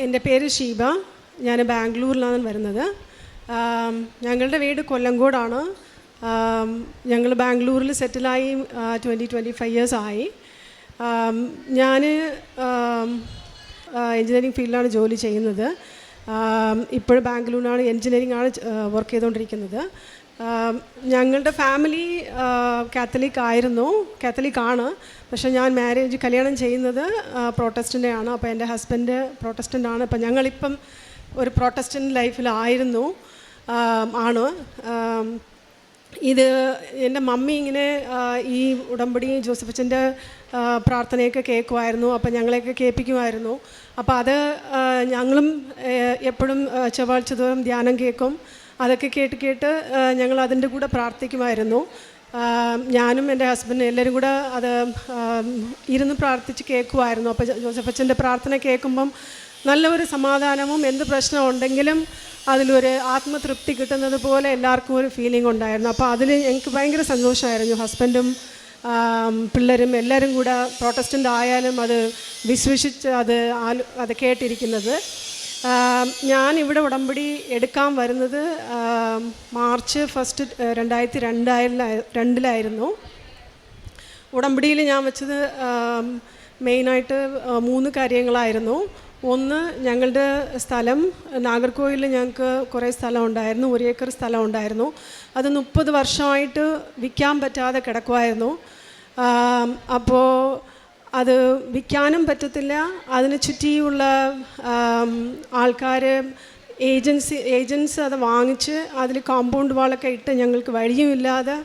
എന്റെ പേര് ഷീബ. ഞാൻ ബാംഗ്ലൂരിലാണ് വരുന്നത്. ഞങ്ങളുടെ വീട് കൊല്ലങ്കോടാണ്. ഞങ്ങൾ ബാംഗ്ലൂരിൽ സെറ്റിലായി ട്വന്റി ട്വന്റി ഫൈവ് ഇയേഴ്സ് ആയി. ഞാൻ എൻജിനീയറിംഗ് ഫീൽഡിലാണ് ജോലി ചെയ്യുന്നത്. ഇപ്പോഴും ബാംഗ്ലൂരിലാണ് എൻജിനീയറിംഗ് ആണ് വർക്ക് ചെയ്തുകൊണ്ടിരിക്കുന്നത് ഞങ്ങളുടെ ഫാമിലി കാത്തലിക് ആയിരുന്നു. കാത്തലിക് ആണ്. പക്ഷേ ഞാൻ മാരേജ് കല്യാണം ചെയ്യുന്നത് പ്രോട്ടസ്റ്റന്റ് ആണ് അപ്പോൾ എന്റെ ഹസ്ബൻഡ് പ്രോട്ടസ്റ്റന്റ് ആണ്. അപ്പോൾ ഞങ്ങളിപ്പം ഒരു പ്രോട്ടസ്റ്റന്റ് ലൈഫിലായിരുന്നു ആണ്. ഇത് എന്റെ മമ്മി ഇങ്ങനെ ഈ ഉടമ്പടി ജോസഫച്ചന്റെ പ്രാർത്ഥനയൊക്കെ കേൾക്കുമായിരുന്നു. അപ്പോൾ ഞങ്ങളെയൊക്കെ കേൾപ്പിക്കുമായിരുന്നു. അപ്പോൾ അത് ഞങ്ങളും എപ്പോഴും ചൊവ്വാഴ്ച തോറും ധ്യാനം കേൾക്കും. അതൊക്കെ കേട്ട് കേട്ട് ഞങ്ങൾ അതിന്റെ കൂടെ പ്രാർത്ഥിക്കുമായിരുന്നു. ഞാനും എന്റെ ഹസ്ബൻഡും എല്ലാവരും കൂടെ അത് ഇരുന്ന് പ്രാർത്ഥിച്ച് കേൾക്കുമായിരുന്നു. അപ്പോൾ ജോസഫ് അച്ഛന്റെ പ്രാർത്ഥന കേൾക്കുമ്പം നല്ല ഒരു സമാധാനവും എന്ത് പ്രശ്നം ഉണ്ടെങ്കിലും അതിലൊരു ആത്മതൃപ്തി കിട്ടുന്നത് പോലെ എല്ലാവർക്കും ഒരു ഫീലിംഗ് ഉണ്ടായിരുന്നു. അപ്പോൾ അതിൽ എനിക്ക് ഭയങ്കര സന്തോഷമായിരുന്നു ഹസ്ബൻഡും പിള്ളേരും എല്ലാവരും കൂടെ പ്രൊട്ടസ്റ്റന്റ് ആയാലും അത് വിശ്വസിച്ച് അത് അത് കേട്ടിരിക്കുന്നത്. ഞാൻ ഉടമ്പടി എടുക്കാൻ വരുന്നത് മാർച്ച് ഫസ്റ്റ് രണ്ടായിരത്തി രണ്ടായിരം രണ്ടിലായിരുന്നു. ഉടമ്പടിയിൽ ഞാൻ വെച്ചത് മെയിനായിട്ട് മൂന്ന് കാര്യങ്ങളായിരുന്നു. ഒന്ന് ഞങ്ങളുടെ സ്ഥലം നാഗർകോവിലിൽ ഞങ്ങൾക്ക് കുറേ സ്ഥലം ഉണ്ടായിരുന്നു ഒരു ഏക്കർ സ്ഥലം ഉണ്ടായിരുന്നു. അത് മുപ്പത് വർഷമായിട്ട് വിൽക്കാൻ പറ്റാതെ കിടക്കുമായിരുന്നു അപ്പോൾ അത് വിൽക്കാനും പറ്റത്തില്ല. അതിന് ചുറ്റിയുള്ള ആൾക്കാർ ഏജൻസി ഏജൻസ് അത് വാങ്ങിച്ച് അതിൽ കോമ്പൗണ്ട് വാളൊക്കെ ഇട്ട് ഞങ്ങൾക്ക് വഴിയുമില്ലാതെ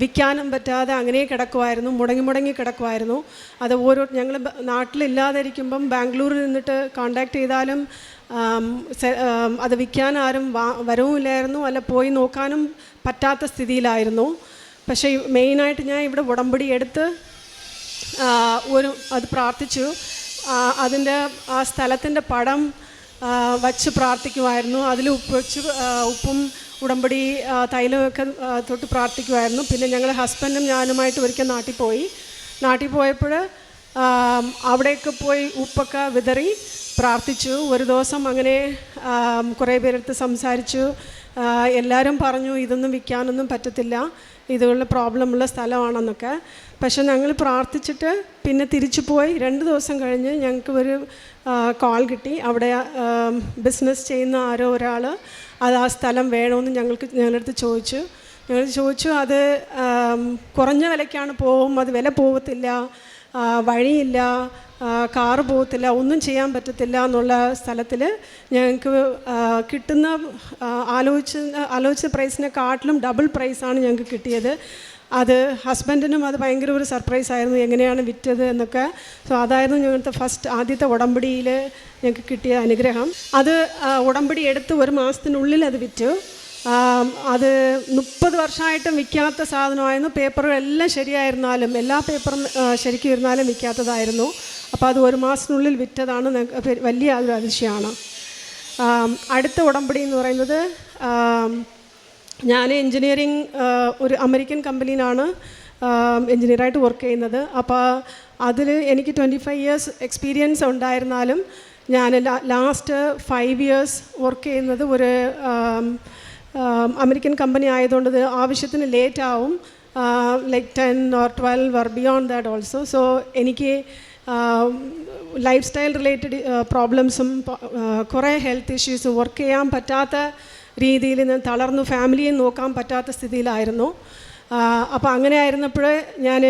വിൽക്കാനും പറ്റാതെ അങ്ങനെ കിടക്കുമായിരുന്നു മുടങ്ങി മുടങ്ങി കിടക്കുമായിരുന്നു അത് ഓരോ ഞങ്ങൾ നാട്ടിലില്ലാതിരിക്കുമ്പം ബാംഗ്ലൂരിൽ നിന്നിട്ട് കോണ്ടാക്ട് ചെയ്താലും അത് വിൽക്കാൻ ആരും വാ വരവുമില്ലായിരുന്നു. അല്ല പോയി നോക്കാനും പറ്റാത്ത സ്ഥിതിയിലായിരുന്നു. പക്ഷേ മെയിനായിട്ട് ഞാൻ ഇവിടെ ഉടമ്പടി എടുത്ത് ഒരു അത് പ്രാർത്ഥിച്ചു. അതിന്റെ ആ സ്ഥലത്തിന്റെ പടം വച്ച് പ്രാർത്ഥിക്കുമായിരുന്നു. അതിൽ ഉപ്പ് വെച്ച് ഉപ്പും ഉടമ്പടി തൈലമൊക്കെ തൊട്ട് പ്രാർത്ഥിക്കുമായിരുന്നു. പിന്നെ ഞങ്ങൾ ഹസ്ബൻഡും ഞാനുമായിട്ട് ഒരിക്കൽ നാട്ടിൽ പോയി. നാട്ടിൽ പോയപ്പോൾ അവിടെയൊക്കെ പോയി ഉപ്പൊക്കെ വിതറി. പ്രാർത്ഥിച്ചു. ഒരു ദിവസം അങ്ങനെ കുറേ പേരെടുത്ത് സംസാരിച്ചു. എല്ലാവരും പറഞ്ഞു ഇതൊന്നും വിൽക്കാനൊന്നും പറ്റത്തില്ല. ഇതുള്ള പ്രോബ്ലമുള്ള സ്ഥലമാണെന്നൊക്കെ. പക്ഷെ ഞങ്ങൾ പ്രാർത്ഥിച്ചിട്ട് പിന്നെ തിരിച്ചു പോയി. രണ്ട് ദിവസം കഴിഞ്ഞ് ഞങ്ങൾക്ക് ഒരു കോൾ കിട്ടി. അവിടെ ബിസിനസ് ചെയ്യുന്ന ആരോ ഒരാൾ അത് ആ സ്ഥലം വേണമെന്ന് ഞങ്ങൾക്ക് ഞങ്ങളടുത്ത് ചോദിച്ചു. ഞങ്ങൾ ചോദിച്ചു അത് കുറഞ്ഞ വിലയ്ക്കാണ് പോവും അത് വില പോകത്തില്ല വഴിയില്ല കാറ് പോകത്തില്ല ഒന്നും ചെയ്യാൻ പറ്റത്തില്ല എന്നുള്ള സ്ഥലത്തിൽ ഞങ്ങൾക്ക് കിട്ടുന്ന ആലോചിച്ച ആലോചിച്ച പ്രൈസിനെക്കാട്ടിലും ഡബിൾ പ്രൈസാണ് ഞങ്ങൾക്ക് കിട്ടിയത്. അത് ഹസ്ബൻഡിനും അത് ഭയങ്കര ഒരു സർപ്രൈസ് ആയിരുന്നു എങ്ങനെയാണ് വിറ്റത് എന്നൊക്കെ. സോ അതായിരുന്നു ഞങ്ങളുടെ ഫസ്റ്റ് ആദ്യത്തെ ഉടമ്പടിയിൽ ഞങ്ങൾക്ക് കിട്ടിയ അനുഗ്രഹം. അത് ഉടമ്പടി എടുത്ത് ഒരു മാസത്തിനുള്ളിൽ അത് വിറ്റു. അത് മുപ്പത് വർഷമായിട്ടും വിൽക്കാത്ത സാധനമായിരുന്നു. പേപ്പറുകളെല്ലാം ശരിയായിരുന്നാലും എല്ലാ പേപ്പറും ശരിക്കും ഇരുന്നാലും വിൽക്കാത്തതായിരുന്നു. അപ്പോൾ അത് ഒരു മാസത്തിനുള്ളിൽ വിറ്റതാണ് വലിയ ഒരു അതിശയമാണ്. അടുത്ത ഉടമ്പടി എന്ന് പറയുന്നത് ഞാൻ എൻജിനീയറിങ് ഒരു അമേരിക്കൻ കമ്പനിയിലാണ് എൻജിനീയറായിട്ട് വർക്ക് ചെയ്യുന്നത്. അപ്പോൾ അതിൽ എനിക്ക് ട്വന്റി ഫൈവ് ഇയേഴ്സ് എക്സ്പീരിയൻസ് ഉണ്ടായിരുന്നാലും ഞാൻ ലാസ്റ്റ് ഫൈവ് ഇയേഴ്സ് വർക്ക് ചെയ്യുന്നത് ഒരു അമേരിക്കൻ കമ്പനി ആയതുകൊണ്ട് ആവശ്യത്തിന് ലേറ്റ് ആവും. Like ten or twelve or beyond that also so എനിക്ക് ലൈഫ് സ്റ്റൈൽ റിലേറ്റഡ് പ്രോബ്ലംസും കുറേ ഹെൽത്ത് ഇഷ്യൂസ് വർക്ക് ചെയ്യാൻ പറ്റാത്ത രീതിയിൽ ഞാൻ തളർന്നു ഫാമിലിയെ നോക്കാൻ പറ്റാത്ത സ്ഥിതിയിലായിരുന്നു. അപ്പോൾ അങ്ങനെ ആയിരുന്നപ്പോൾ ഞാൻ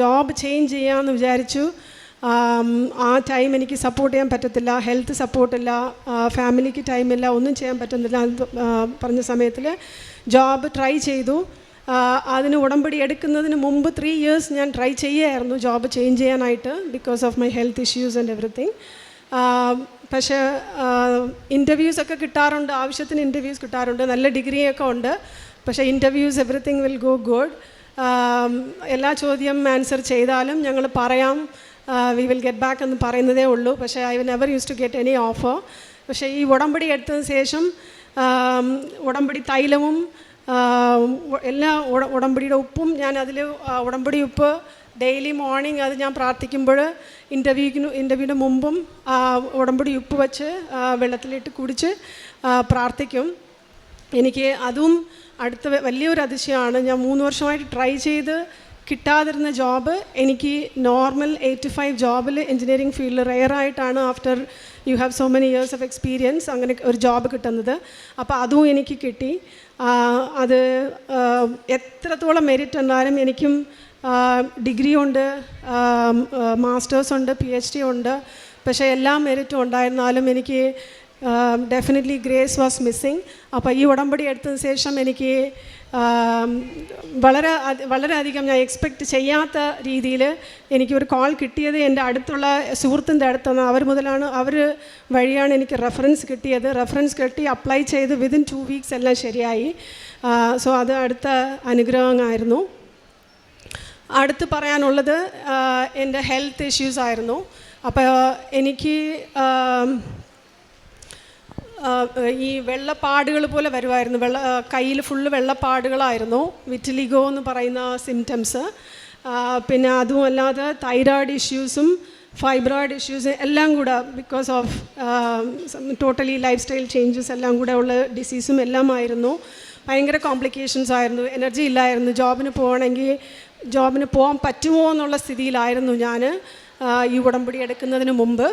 ജോബ് ചേഞ്ച് ചെയ്യാമെന്ന് വിചാരിച്ചു. ആം, ടൈം എനിക്ക് സപ്പോർട്ട് ചെയ്യാൻ പറ്റത്തില്ല ഹെൽത്ത് സപ്പോർട്ടില്ല ഫാമിലിക്ക് ടൈമില്ല ഒന്നും ചെയ്യാൻ പറ്റുന്നില്ല പറഞ്ഞ സമയത്തിൽ ജോബ് ട്രൈ ചെയ്തു. അതിന് ഉടമ്പടി എടുക്കുന്നതിന് മുമ്പ് ത്രീ ഇയേഴ്സ് ഞാൻ ട്രൈ ചെയ്യായിരുന്നു ജോബ് ചേഞ്ച് ചെയ്യാനായിട്ട് because of my health issues and everything പക്ഷേ ഇന്റർവ്യൂസ് ഒക്കെ കിട്ടാറുണ്ട് ആവശ്യത്തിന് ഇന്റർവ്യൂസ് കിട്ടാറുണ്ട് നല്ല ഡിഗ്രിയൊക്കെ ഉണ്ട് പക്ഷേ interviews everything will go good എല്ലാ ചോദ്യം ആൻസർ ചെയ്താലും ഞങ്ങൾ പറയാം വി വിൽ ഗെറ്റ് ബാക്ക് എന്ന് പറയുന്നതേ ഉള്ളൂ. പക്ഷേ I will never use to get any offer പക്ഷേ ഈ ഉടമ്പടി എടുത്തതിന് ശേഷം ഉടമ്പടി തൈലവും എല്ലാ ഉട- ഉടമ്പടിയുടെ ഉപ്പും ഞാൻ അതിൽ ഉടമ്പടി ഉപ്പ് ഡെയിലി മോർണിംഗ് അത് ഞാൻ പ്രാർത്ഥിക്കുമ്പോൾ ഇന്റർവ്യൂക്കിന് ഇന്റർവ്യൂവിന് മുമ്പും ഉടമ്പടി ഉപ്പ് വെച്ച് വെള്ളത്തിലിട്ട് കുടിച്ച് പ്രാർത്ഥിക്കും. എനിക്ക് അതും അടുത്ത വലിയൊരു അതിശയമാണ്. ഞാൻ മൂന്ന് വർഷമായിട്ട് ട്രൈ ചെയ്ത് കിട്ടാതിരുന്ന ജോബ് എനിക്ക് നോർമൽ എയ്റ്റ് ടു ഫൈവ് ജോബിൽ എഞ്ചിനീയറിംഗ് ഫീൽഡിൽ റെയറായിട്ടാണ് after you have so many years of experience അങ്ങനെ ഒരു ജോബ് കിട്ടുന്നത്. അപ്പോൾ അതും എനിക്ക് കിട്ടി. അത് എത്രത്തോളം മെരിറ്റ് എന്നാലും എനിക്കും ഡിഗ്രി ഉണ്ട് മാസ്റ്റേഴ്സ് ഉണ്ട് പി എച്ച് ഡി ഉണ്ട്. പക്ഷേ എല്ലാ മെരിറ്റും ഉണ്ടായിരുന്നാലും എനിക്ക് ഡെഫിനറ്റ്ലി ഗ്രേസ് വാസ് മിസ്സിങ് അപ്പോൾ ഈ ഉടമ്പടി എടുത്തതിന് ശേഷം എനിക്ക് ആം, വളരെ വളരെയധികം ഞാൻ എക്സ്പെക്റ്റ് ചെയ്യാത്ത രീതിയിൽ എനിക്കൊരു കോൾ കിട്ടിയത് എന്റെ അടുത്തുള്ള സുഹൃത്തിന്റെ അടുത്തുനിന്ന് അവർ മുതലാണ് അവർ വഴിയാണ് എനിക്ക് റെഫറൻസ് കിട്ടിയത്. റെഫറൻസ് കിട്ടി അപ്ലൈ ചെയ്ത് വിതിൻ ടു വീക്സ് എല്ലാം ശരിയായി. സോ അത് അടുത്ത അനുഗ്രഹമായിരുന്നു. അടുത്ത് പറയാനുള്ളത് എന്റെ ഹെൽത്ത് ഇഷ്യൂസ് ആയിരുന്നു. അപ്പോൾ എനിക്ക് ഈ വെള്ളപ്പാടുകൾ പോലെ വരുമായിരുന്നു വെള്ള കയ്യിൽ ഫുള്ള് വെള്ളപ്പാടുകളായിരുന്നു. വിറ്റിലിഗോ എന്ന് പറയുന്ന സിംറ്റംസ് പിന്നെ അതുമല്ലാതെ തൈറോയ്ഡ് ഇഷ്യൂസും ഫൈബ്രോയിഡ് ഇഷ്യൂസ് എല്ലാം കൂടെ because of totally lifestyle changes എല്ലാം കൂടെ ഉള്ള ഡിസീസും എല്ലാമായിരുന്നു. ഭയങ്കര കോംപ്ലിക്കേഷൻസ് ആയിരുന്നു. എനർജി ഇല്ലായിരുന്നു. ജോബിന് പോകണമെങ്കിൽ ജോബിന് പോകാൻ പറ്റുമോ എന്നുള്ള സ്ഥിതിയിലായിരുന്നു ഞാൻ ഈ ഉടമ്പടി എടുക്കുന്നതിന് മുമ്പ്.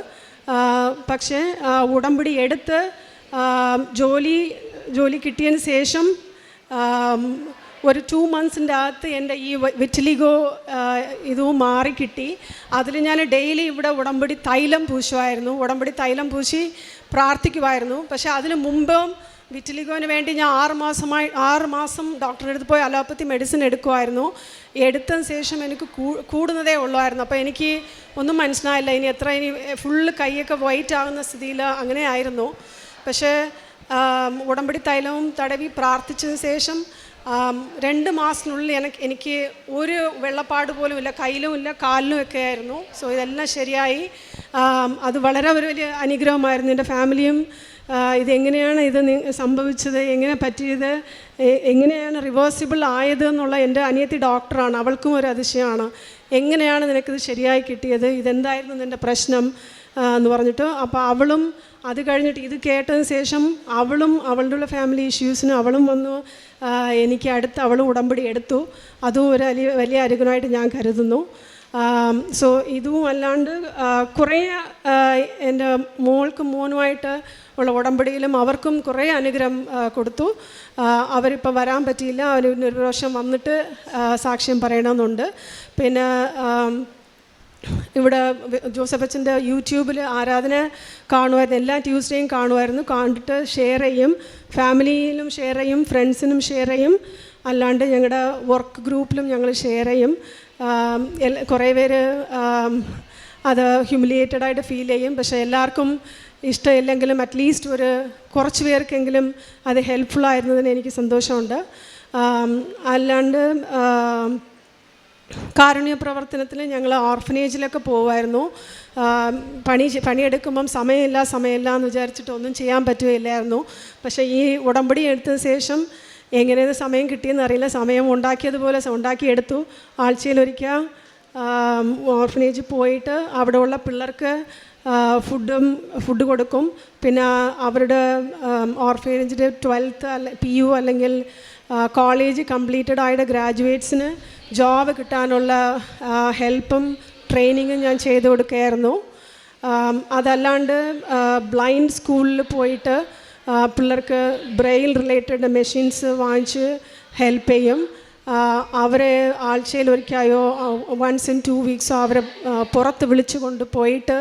പക്ഷേ ഉടമ്പടി എടുത്ത് ജോലി ജോലി കിട്ടിയതിന് ശേഷം ഒരു ടു മന്ത്സിന്റെ അകത്ത് എന്റെ ഈ വിറ്റിലിഗോ ഇതും മാറി കിട്ടി. അതിൽ ഞാൻ ഡെയിലി ഇവിടെ ഉടമ്പടി തൈലം പൂശുമായിരുന്നു. ഉടമ്പടി തൈലം പൂശി പ്രാർത്ഥിക്കുമായിരുന്നു. പക്ഷേ അതിന് മുമ്പും വിറ്റിലിഗോന് വേണ്ടി ഞാൻ ആറ് മാസമായി ആറ് മാസം ഡോക്ടറെ അടുത്ത് പോയി അലോപ്പത്തി മെഡിസിൻ എടുക്കുമായിരുന്നു. എടുത്തതിന് ശേഷം എനിക്ക് കൂടുന്നതേ ഉള്ളായിരുന്നു. അപ്പോൾ എനിക്ക് ഒന്നും മനസ്സിലായില്ല. ഇനി എത്ര ഇനി ഫുള്ള് കൈയൊക്കെ വൈറ്റ് ആകുന്ന സ്ഥിതിയിൽ അങ്ങനെ ആയിരുന്നു. പക്ഷേ ഉടമ്പടി തൈലവും തടവി പ്രാർത്ഥിച്ചതിന് ശേഷം രണ്ട് മാസത്തിനുള്ളിൽ എനിക്ക് എനിക്ക് ഒരു വെള്ളപ്പാട് പോലും ഇല്ല കയ്യിലും ഇല്ല കാലിലും ഒക്കെ ആയിരുന്നു. സോ ഇതെല്ലാം ശരിയായി. അത് വളരെ ഒരു വലിയ അനുഗ്രഹമായിരുന്നു എന്റെ ഫാമിലിയും. ഇതെങ്ങനെയാണ് ഇത് സംഭവിച്ചത് എങ്ങനെ പറ്റിയത് എങ്ങനെയാണ് റിവേഴ്സിബിൾ ആയത് എന്നുള്ള എന്റെ അനിയത്തി ഡോക്ടറാണ്. അവൾക്കും ഒരു അതിശയമാണ്. എങ്ങനെയാണ് നിനക്കിത് ശരിയായി കിട്ടിയത്? ഇതെന്തായിരുന്നു നിന്റെ പ്രശ്നം? എന്ന് പറഞ്ഞിട്ട്. അപ്പോൾ അവളും അത് കഴിഞ്ഞിട്ട് ഇത് കേട്ടതിന് ശേഷം അവളും അവളുടെ ഉള്ള ഫാമിലി ഇഷ്യൂസിന് അവളും വന്നു. എനിക്ക് അടുത്ത് അവൾ ഉടമ്പടി എടുത്തു. അതും ഒരു വലിയ വലിയ അനുഗ്രഹമായിട്ട് ഞാൻ കരുതുന്നു. സോ ഇതും അല്ലാണ്ട് കുറേ എന്റെ മോൾക്കും മോനുമായിട്ട് ഉള്ള ഉടമ്പടിയിലും അവർക്കും കുറേ അനുഗ്രഹം കൊടുത്തു. അവരിപ്പോൾ വരാൻ പറ്റിയില്ല. അവർ ഒരു പ്രാവശ്യം വന്നിട്ട് സാക്ഷ്യം പറയണമെന്നുണ്ട്. പിന്നെ ഇവിടെ ജോസഫ് അച്ഛന്റെ യൂട്യൂബിൽ ആരാധന കാണുമായിരുന്നു. എല്ലാ ട്യൂസ്ഡേയും കാണുമായിരുന്നു. കണ്ടിട്ട് ഷെയർ ചെയ്യും. ഫാമിലിയിലും ഷെയർ ചെയ്യും. ഫ്രണ്ട്സിനും ഷെയർ ചെയ്യും. അല്ലാണ്ട് ഞങ്ങളുടെ വർക്ക് ഗ്രൂപ്പിലും ഞങ്ങൾ ഷെയർ ചെയ്യും. കുറേ പേര് അത് ഹ്യൂമിലിയേറ്റഡ് ആയിട്ട് ഫീൽ ചെയ്യും. പക്ഷേ എല്ലാവർക്കും ഇഷ്ടമില്ലെങ്കിലും അറ്റ്ലീസ്റ്റ് ഒരു കുറച്ച് പേർക്കെങ്കിലും അത് ഹെൽപ്ഫുൾ ആയിരുന്നതിന് എനിക്ക് സന്തോഷമുണ്ട്. അല്ലാണ്ട് കാരുണ്യ പ്രവർത്തനത്തിന് ഞങ്ങൾ ഓർഫനേജിലൊക്കെ പോകുമായിരുന്നു പണി പണിയെടുക്കുമ്പം സമയമില്ല സമയമില്ല എന്ന് വിചാരിച്ചിട്ട് ഒന്നും ചെയ്യാൻ പറ്റുകയില്ലായിരുന്നു. പക്ഷേ ഈ ഉടമ്പടി എടുത്തതിന് ശേഷം എങ്ങനെയത് സമയം കിട്ടിയെന്ന് അറിയില്ല. സമയം ഉണ്ടാക്കിയതുപോലെ ഉണ്ടാക്കിയെടുത്തു. ആഴ്ചയിലൊരിക്കൽ ഓർഫനേജിൽ പോയിട്ട് അവിടെയുള്ള പിള്ളേർക്ക് ഫുഡും ഫുഡ് കൊടുക്കും. പിന്നെ അവരുടെ ഓർഫനേജിന്റെ ട്വൽത്ത് അല്ലെ പി യു അല്ലെങ്കിൽ കോളേജ് കംപ്ലീറ്റഡ് ആയിട്ട് ഗ്രാജുവേറ്റ്സിന് ജോബ് കിട്ടാനുള്ള ഹെൽപ്പും ട്രെയിനിങ്ങും ഞാൻ ചെയ്തു കൊടുക്കുകയായിരുന്നു. അതല്ലാണ്ട് ബ്ലൈൻഡ് സ്കൂളിൽ പോയിട്ട് പിള്ളേർക്ക് ബ്രെയിൽ റിലേറ്റഡ് മെഷീൻസ് വാങ്ങിച്ച് ഹെൽപ്പ് ചെയ്യും. അവരെ ആഴ്ചയിൽ ഒരിക്കലോ വൺസ് ഇൻ ടു വീക്സോ അവരെ പുറത്ത് വിളിച്ചു കൊണ്ട് പോയിട്ട്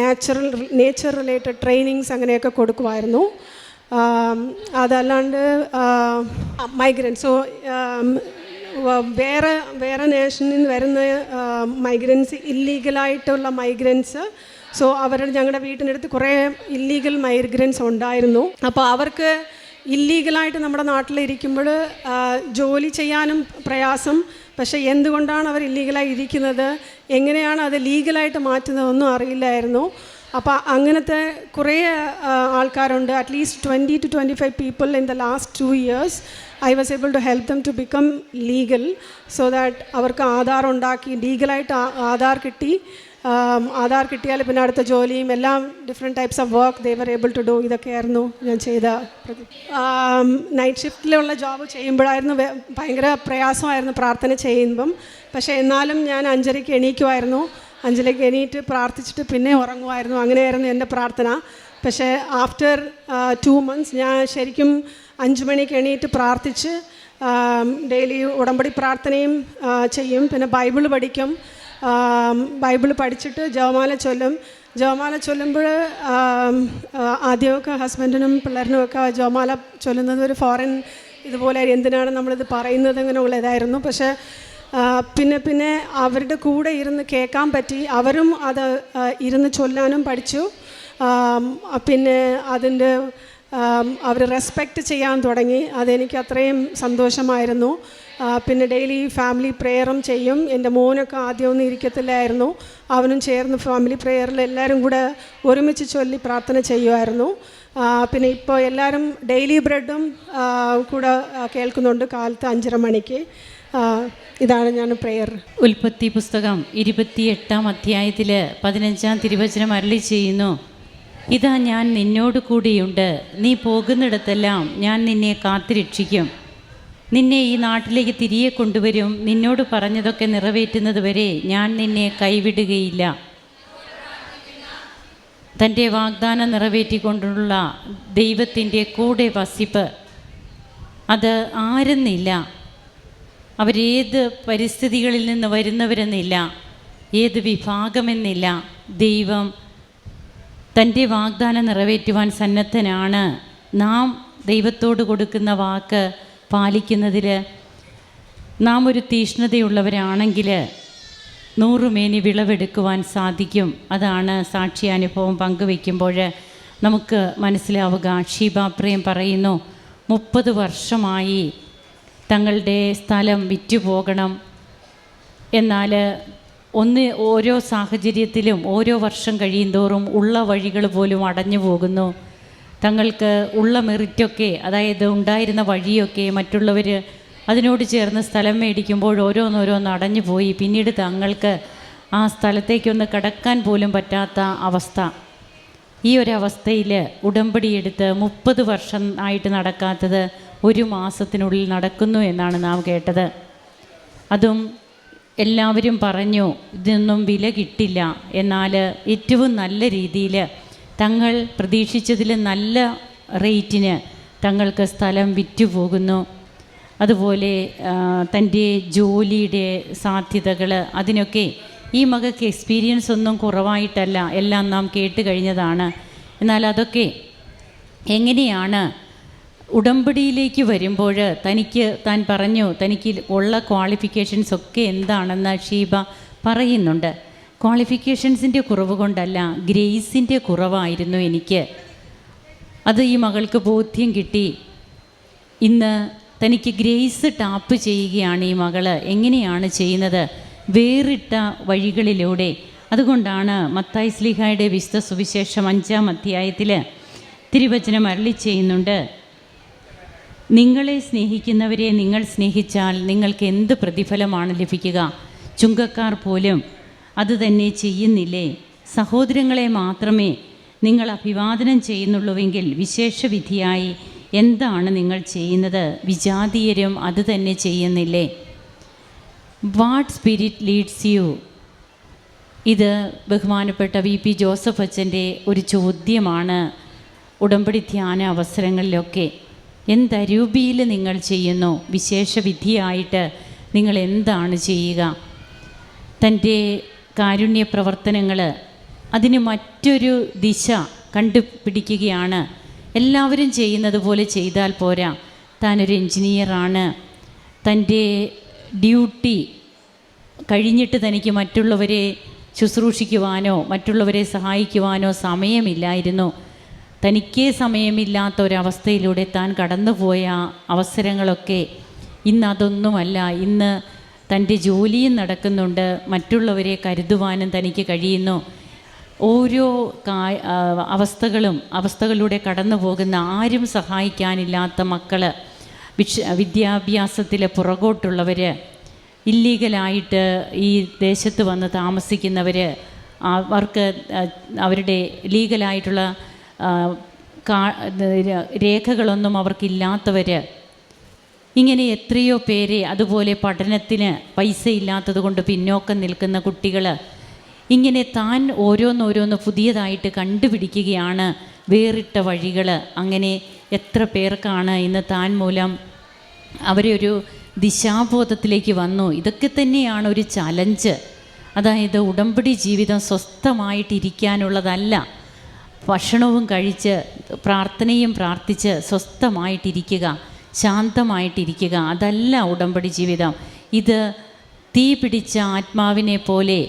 നാച്ചുറൽ നേച്ചർ റിലേറ്റഡ് ട്രെയിനിങ്സ് അങ്ങനെയൊക്കെ കൊടുക്കുമായിരുന്നു. അതല്ലാണ്ട് മൈഗ്രൻസ് സോ വേറെ വേറെ നേഷനിൽ നിന്ന് വരുന്ന മൈഗ്രൻസ് ഇല്ലീഗലായിട്ടുള്ള മൈഗ്രൻസ് സോ അവരുടെ ഞങ്ങളുടെ വീട്ടിനടുത്ത് കുറേ ഇല്ലീഗൽ മൈഗ്രൻസ് ഉണ്ടായിരുന്നു. അപ്പോൾ അവർക്ക് ഇല്ലീഗലായിട്ട് നമ്മുടെ നാട്ടിലിരിക്കുമ്പോൾ ജോലി ചെയ്യാനും പ്രയാസം. പക്ഷേ എന്തുകൊണ്ടാണ് അവർ ഇല്ലീഗലായി ഇരിക്കുന്നത്? എങ്ങനെയാണ് അത് ലീഗലായിട്ട് മാറ്റുന്നതൊന്നും അറിയില്ലായിരുന്നു. അപ്പോൾ അങ്ങനത്തെ കുറേ ആൾക്കാരുണ്ട്. At least twenty two twenty five people in the last two years I was able to help them to become legal so that അവർക്ക് ആധാർ ഉണ്ടാക്കി ലീഗലായിട്ട് ആധാർ കിട്ടി. ആധാർ കിട്ടിയാൽ പിന്നെ അടുത്ത ജോലിയും എല്ലാം different types of work they're able to do ഇതൊക്കെയായിരുന്നു ഞാൻ ചെയ്ത നൈറ്റ് ഷിഫ്റ്റിലുള്ള ജോബ് ചെയ്യുമ്പോഴായിരുന്നു ഭയങ്കര പ്രയാസമായിരുന്നു പ്രാർത്ഥന ചെയ്യുമ്പം. പക്ഷേ എന്നാലും ഞാൻ അഞ്ചരയ്ക്ക് എണീക്കുമായിരുന്നു. അഞ്ചരയ്ക്ക് എണീറ്റ് പ്രാർത്ഥിച്ചിട്ട് പിന്നെ ഉറങ്ങുമായിരുന്നു. അങ്ങനെയായിരുന്നു എന്റെ പ്രാർത്ഥന. പക്ഷേ ആഫ്റ്റർ ടു മന്ത്സ് ഞാൻ ശരിക്കും അഞ്ച് മണിക്ക് എണീറ്റ് പ്രാർത്ഥിച്ച് ഡെയിലി ഉടമ്പടി പ്രാർത്ഥനയും ചെയ്യും. പിന്നെ ബൈബിൾ പഠിക്കും. ബൈബിൾ പഠിച്ചിട്ട് ജവമാല ചൊല്ലും. ജവമാല ചൊല്ലുമ്പോൾ ആദ്യമൊക്കെ ഹസ്ബൻഡിനും പിള്ളേരിനും ഒക്കെ ജവമാല ചൊല്ലുന്നത് ഒരു ഫോറിൻ ഇതുപോലെ എന്തിനാണ് നമ്മളിത് പറയുന്നത് അങ്ങനെ ഉള്ളതായിരുന്നു പക്ഷേ പിന്നെ പിന്നെ അവരുടെ കൂടെ ഇരുന്ന് കേൾക്കാൻ പറ്റി. അവരും അത് ഇരുന്ന് ചൊല്ലാനും പഠിച്ചു. പിന്നെ അതിന്റെ അവർ റെസ്പെക്റ്റ് ചെയ്യാൻ തുടങ്ങി. അതെനിക്ക് അത്രയും സന്തോഷമായിരുന്നു. പിന്നെ ഡെയിലി ഫാമിലി പ്രെയറും ചെയ്യും. എന്റെ മോനൊക്കെ ആദ്യമൊന്നും ഇരിക്കത്തില്ലായിരുന്നു. അവനും ചേർന്ന് ഫാമിലി പ്രെയറിൽ എല്ലാവരും കൂടെ ഒരുമിച്ച് ചൊല്ലി പ്രാർത്ഥന ചെയ്യുമായിരുന്നു. പിന്നെ ഇപ്പോൾ എല്ലാവരും ഡെയിലി ബ്രെഡും കൂടെ കേൾക്കുന്നുണ്ട്. കാലത്ത് അഞ്ചര മണിക്ക്. ഇതാണ് ഞാൻ പ്രെയർ ഉൽപ്പത്തി പുസ്തകം ഇരുപത്തിയെട്ടാം അധ്യായത്തിൽ പതിനഞ്ചാം തിരുവചനം അരളി ചെയ്യുന്നു. ഇതാ ഞാൻ നിന്നോട് കൂടിയുണ്ട്. നീ പോകുന്നിടത്തെല്ലാം ഞാൻ നിന്നെ കാത്തിരക്ഷിക്കും. നിന്നെ ഈ നാട്ടിലേക്ക് തിരികെ കൊണ്ടുവരും. നിന്നോട് പറഞ്ഞതൊക്കെ നിറവേറ്റുന്നത് വരെ ഞാൻ നിന്നെ കൈവിടുകയില്ല. തന്റെ വാഗ്ദാനം നിറവേറ്റിക്കൊണ്ടുള്ള ദൈവത്തിന്റെ കൂടെ വസിപ്പ്. അത് ആരെന്നില്ല. അവരേത് പരിസ്ഥിതികളിൽ നിന്ന് വരുന്നവരെന്നില്ല ഏത് വിഭാഗമെന്നില്ല ദൈവം തന്റെ വാഗ്ദാനം നിറവേറ്റുവാൻ സന്നദ്ധനാണ്. നാം ദൈവത്തോട് കൊടുക്കുന്ന വാക്ക് പാലിക്കുന്നതിൽ നാം ഒരു തീഷ്ണതയുള്ളവരാണെങ്കിൽ നൂറുമേനി വിളവെടുക്കുവാൻ സാധിക്കും. അതാണ് സാക്ഷ്യാനുഭവം പങ്കുവെക്കുമ്പോൾ നമുക്ക് മനസ്സിലാവുക. ഷീബാപ്രിയം പറയുന്നു മുപ്പത് വർഷമായി തങ്ങളുടെ സ്ഥലം വിറ്റുപോകണം. എന്നാൽ ഒന്ന് ഓരോ സാഹചര്യത്തിലും ഓരോ വർഷം കഴിയുന്തോറും ഉള്ള വഴികൾ പോലും അടഞ്ഞു പോകുന്നു. തങ്ങൾക്ക് ഉള്ള മെറിറ്റൊക്കെ അതായത് ഉണ്ടായിരുന്ന വഴിയൊക്കെ മറ്റുള്ളവർ അതിനോട് ചേർന്ന് സ്ഥലം മേടിക്കുമ്പോൾ ഓരോന്നോരോന്ന് അടഞ്ഞു പോയി. പിന്നീട് തങ്ങൾക്ക് ആ സ്ഥലത്തേക്കൊന്ന് കടക്കാൻ പോലും പറ്റാത്ത അവസ്ഥ. ഈ ഒരവസ്ഥയിൽ ഉടമ്പടിയെടുത്ത് മുപ്പത് വർഷം ആയിട്ട് നടക്കാത്തത് ഒരു മാസത്തിനുള്ളിൽ നടക്കുന്നു എന്നാണ് നാം കേട്ടത്. അതും എല്ലാവരും പറഞ്ഞു ഇതൊന്നും വില കിട്ടില്ല. എന്നാൽ ഏറ്റവും നല്ല രീതിയിൽ തങ്ങൾ പ്രതീക്ഷിച്ചതിൽ നല്ല റേറ്റിന് തങ്ങൾക്ക് സ്ഥലം വിറ്റുപോകുന്നു അതുപോലെ തന്റെ ജോലിയുടെ സാധ്യതകൾ അതിനൊക്കെ ഈ മകൾക്ക് എക്സ്പീരിയൻസ് ഒന്നും കുറവായിട്ടല്ല എല്ലാം നാം കേട്ട് കഴിഞ്ഞതാണ്. എന്നാൽ അതൊക്കെ എങ്ങനെയാണ് ഉടമ്പടിയിലേക്ക് വരുമ്പോൾ തനിക്ക് താൻ പറഞ്ഞു തനിക്ക് ഉള്ള ക്വാളിഫിക്കേഷൻസ് ഒക്കെ എന്താണെന്ന് ഷീബ പറയുന്നുണ്ട്. ക്വാളിഫിക്കേഷൻസിന്റെ കുറവ് കൊണ്ടല്ല ഗ്രേസിന്റെ കുറവായിരുന്നു എനിക്ക്. അത് ഈ മകൾക്ക് ബോധ്യം കിട്ടി. ഇന്ന് തനിക്ക് ഗ്രേസ് ടാപ്പ് ചെയ്യുകയാണ് ഈ മകൾ എങ്ങനെയാണ് ചെയ്യുന്നത്? വേറിട്ട വഴികളിലൂടെ. അതുകൊണ്ടാണ് മത്തായി സ്ലിഹായുടെ വിശുദ്ധ സുവിശേഷം അഞ്ചാം അധ്യായത്തിൽ തിരുവചനം അരളി ചെയ്യുന്നുണ്ട്. നിങ്ങളെ സ്നേഹിക്കുന്നവരെ നിങ്ങൾ സ്നേഹിച്ചാൽ നിങ്ങൾക്ക് എന്ത് പ്രതിഫലമാണ് ലഭിക്കുക? ചുങ്കക്കാർ പോലും അത് തന്നെ ചെയ്യുന്നില്ലേ? സഹോദരങ്ങളെ മാത്രമേ നിങ്ങൾ അഭിവാദനം ചെയ്യുന്നുള്ളൂവെങ്കിൽ വിശേഷവിധിയായി എന്താണ് നിങ്ങൾ ചെയ്യുന്നത്? വിജാതീയരും അത് തന്നെ ചെയ്യുന്നില്ലേ? What spirit leads you? ഇത് ബഹുമാനപ്പെട്ട വി പി ജോസഫ് അച്ഛന്റെ ഒരു ചോദ്യമാണ്. ഉടമ്പടി ധ്യാന അവസരങ്ങളിലൊക്കെ. എന്തരൂപിയിൽ നിങ്ങൾ ചെയ്യുന്നു? വിശേഷ വിധിയായിട്ട് നിങ്ങൾ എന്താണ് ചെയ്യുക? തന്റെ കാരുണ്യ പ്രവർത്തനങ്ങൾ അതിന് മറ്റൊരു ദിശ കണ്ടുപിടിക്കുകയാണ്. എല്ലാവരും ചെയ്യുന്നത് പോലെ ചെയ്താൽ പോരാ. താനൊരു എൻജിനീയറാണ് തന്റെ ഡ്യൂട്ടി കഴിഞ്ഞിട്ട് തനിക്ക് മറ്റുള്ളവരെ ശുശ്രൂഷിക്കുവാനോ മറ്റുള്ളവരെ സഹായിക്കുവാനോ സമയമില്ലായിരുന്നു. തനിക്കേ സമയമില്ലാത്ത ഒരവസ്ഥയിലൂടെ താൻ കടന്നുപോയ അവസരങ്ങളൊക്കെ ഇന്ന് അതൊന്നുമല്ല. ഇന്ന് തന്റെ ജോലിയും നടക്കുന്നുണ്ട്. മറ്റുള്ളവരെ കരുതുവാനും തനിക്ക് കഴിയുന്നു. ഓരോ കാ അവസ്ഥകളും അവസ്ഥകളിലൂടെ കടന്നു പോകുന്ന ആരും സഹായിക്കാനില്ലാത്ത മക്കൾ വിക്ഷ വിദ്യാഭ്യാസത്തിൽ പുറകോട്ടുള്ളവർ ഇല്ലീഗലായിട്ട് ഈ ദേശത്ത് വന്ന് താമസിക്കുന്നവർ അവർക്ക് അവരുടെ ലീഗലായിട്ടുള്ള കാ- രേഖകളൊന്നും അവർക്കില്ലാത്തവർ ഇങ്ങനെ എത്രയോ പേരെ അതുപോലെ പഠനത്തിന് പൈസ ഇല്ലാത്തത് കൊണ്ട് പിന്നോക്കം നിൽക്കുന്ന കുട്ടികൾ ഇങ്ങനെ താൻ ഓരോന്നോരോന്ന് പുതിയതായിട്ട് കണ്ടുപിടിക്കുകയാണ് വേറിട്ട വഴികൾ അങ്ങനെ എത്ര പേർക്കാണ് ഇന്ന് താൻ മൂലം അവരെ ഒരു ദിശാബോധത്തിലേക്ക് വന്നു. ഇതൊക്കെ തന്നെയാണ് ഒരു ചലഞ്ച്. അതായത് ഉടമ്പടി ജീവിതം സ്വസ്ഥമായിട്ടിരിക്കാനുള്ളതല്ല. ഭക്ഷണവും കഴിച്ച് പ്രാർത്ഥനയും പ്രാർത്ഥിച്ച് സ്വസ്ഥമായിട്ടിരിക്കുക ശാന്തമായിട്ടിരിക്കുക അതല്ല ഉടമ്പടി ജീവിതം. ഇത് തീ പിടിച്ച ആത്മാവിനെ പോലെ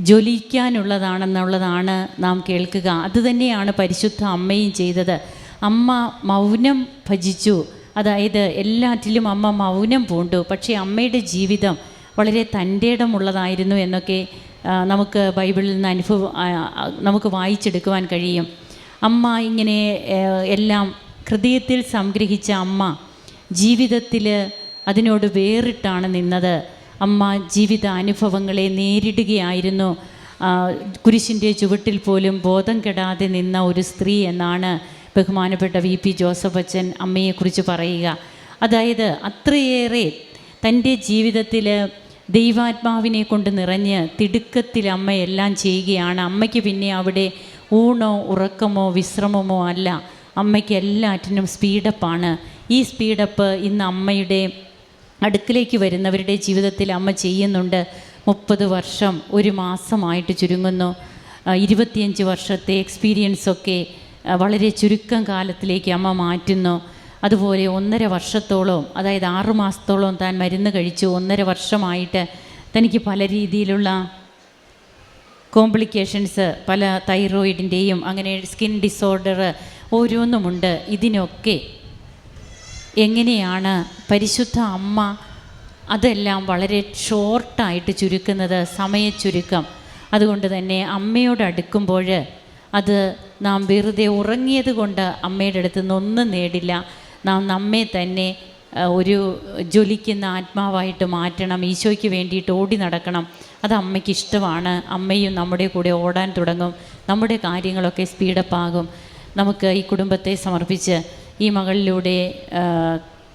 ജ്വലിക്കാനുള്ളതാണെന്നുള്ളതാണ് നാം കേൾക്കുക. അതുതന്നെയാണ് പരിശുദ്ധ അമ്മയും ചെയ്തത്. അമ്മ മൗനം ഭജിച്ചു. അതായത് എല്ലാറ്റിലും അമ്മ മൗനം പൂണ്ടു. പക്ഷേ അമ്മയുടെ ജീവിതം വളരെ തന്റെ ഇടമുള്ളതായിരുന്നു എന്നൊക്കെ നമുക്ക് ബൈബിളിൽ നിന്ന് അനുഭവം നമുക്ക് വായിച്ചെടുക്കുവാൻ കഴിയും. അമ്മ ഇങ്ങനെ എല്ലാം ഹൃദയത്തിൽ സംഗ്രഹിച്ച അമ്മ ജീവിതത്തിൽ അതിനോട് വേറിട്ടാണ് നിന്നത്. അമ്മ ജീവിത അനുഭവങ്ങളെ നേരിടുകയായിരുന്നു. കുരിശിന്റെ ചുവട്ടിൽ പോലും ബോധം കെടാതെ നിന്ന ഒരു സ്ത്രീ എന്നാണ് ബഹുമാനപ്പെട്ട വി പി ജോസഫ് അച്ഛൻ അമ്മയെക്കുറിച്ച് പറയുക. അതായത് അത്രയേറെ തന്റെ ജീവിതത്തിൽ ദൈവാത്മാവിനെ കൊണ്ട് നിറഞ്ഞ് തിടുക്കത്തിൽ അമ്മ എല്ലാം ചെയ്യുകയാണ്. അമ്മയ്ക്ക് പിന്നെ അവിടെ ഊണോ ഉറക്കമോ വിശ്രമമോ അല്ല. അമ്മയ്ക്ക് എല്ലാറ്റിനും സ്പീഡപ്പാണ് ഈ സ്പീഡപ്പ് ഇന്ന് അമ്മയുടെ അടുക്കിലേക്ക് വരുന്നവരുടെ ജീവിതത്തിൽ അമ്മ ചെയ്യുന്നുണ്ട്. മുപ്പത് വർഷം ഒരു മാസമായിട്ട് ചുരുങ്ങുന്നു. ഇരുപത്തിയഞ്ച് വർഷത്തെ എക്സ്പീരിയൻസൊക്കെ വളരെ ചുരുക്കം കാലത്തിലേക്ക് അമ്മ മാറ്റുന്നു. അതുപോലെ ഒന്നര വർഷത്തോളം അതായത് ആറു മാസത്തോളം താൻ മരുന്ന് കഴിച്ചു. ഒന്നര വർഷമായിട്ട് തനിക്ക് പല രീതിയിലുള്ള കോംപ്ലിക്കേഷൻസ് പല തൈറോയിഡിന്റെയും അങ്ങനെ സ്കിൻ ഡിസോർഡർ ഓരോന്നുമുണ്ട്. ഇതിനൊക്കെ എങ്ങനെയാണ് പരിശുദ്ധ അമ്മ അതെല്ലാം വളരെ ഷോർട്ടായിട്ട് ചുരുക്കുന്നത്? സമയച്ചുരുക്കം. അതുകൊണ്ട് തന്നെ അമ്മയോട് അടുക്കുമ്പോൾ അത് നാം വെറുതെ ഉറങ്ങിയത് കൊണ്ട് അമ്മയുടെ അടുത്ത് നിന്നൊന്നും നേടില്ല. നാം നമ്മെ തന്നെ ഒരു ജ്വലിക്കുന്ന ആത്മാവായിട്ട് മാറ്റണം ഈശോയ്ക്ക് വേണ്ടിയിട്ട് ഓടി നടക്കണം. അത് അമ്മയ്ക്ക് ഇഷ്ടമാണ് അമ്മയും നമ്മുടെ കൂടെ ഓടാൻ തുടങ്ങും. നമ്മുടെ കാര്യങ്ങളൊക്കെ സ്പീഡപ്പ് ആകും നമുക്ക് ഈ കുടുംബത്തെ സമർപ്പിച്ച് ഈ മകളിലൂടെ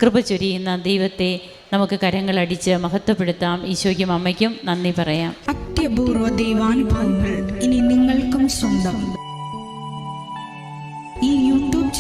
കൃപ ചൊരിയുന്ന ദൈവത്തെ നമുക്ക് കരങ്ങളടിച്ച് മഹത്വപ്പെടുത്താം. ഈശോയ്ക്കും അമ്മയ്ക്കും നന്ദി പറയാം. അത്യപൂർവ ദൈവാനുഭവങ്ങൾ ഇനി നിങ്ങൾക്കും സ്വന്തം.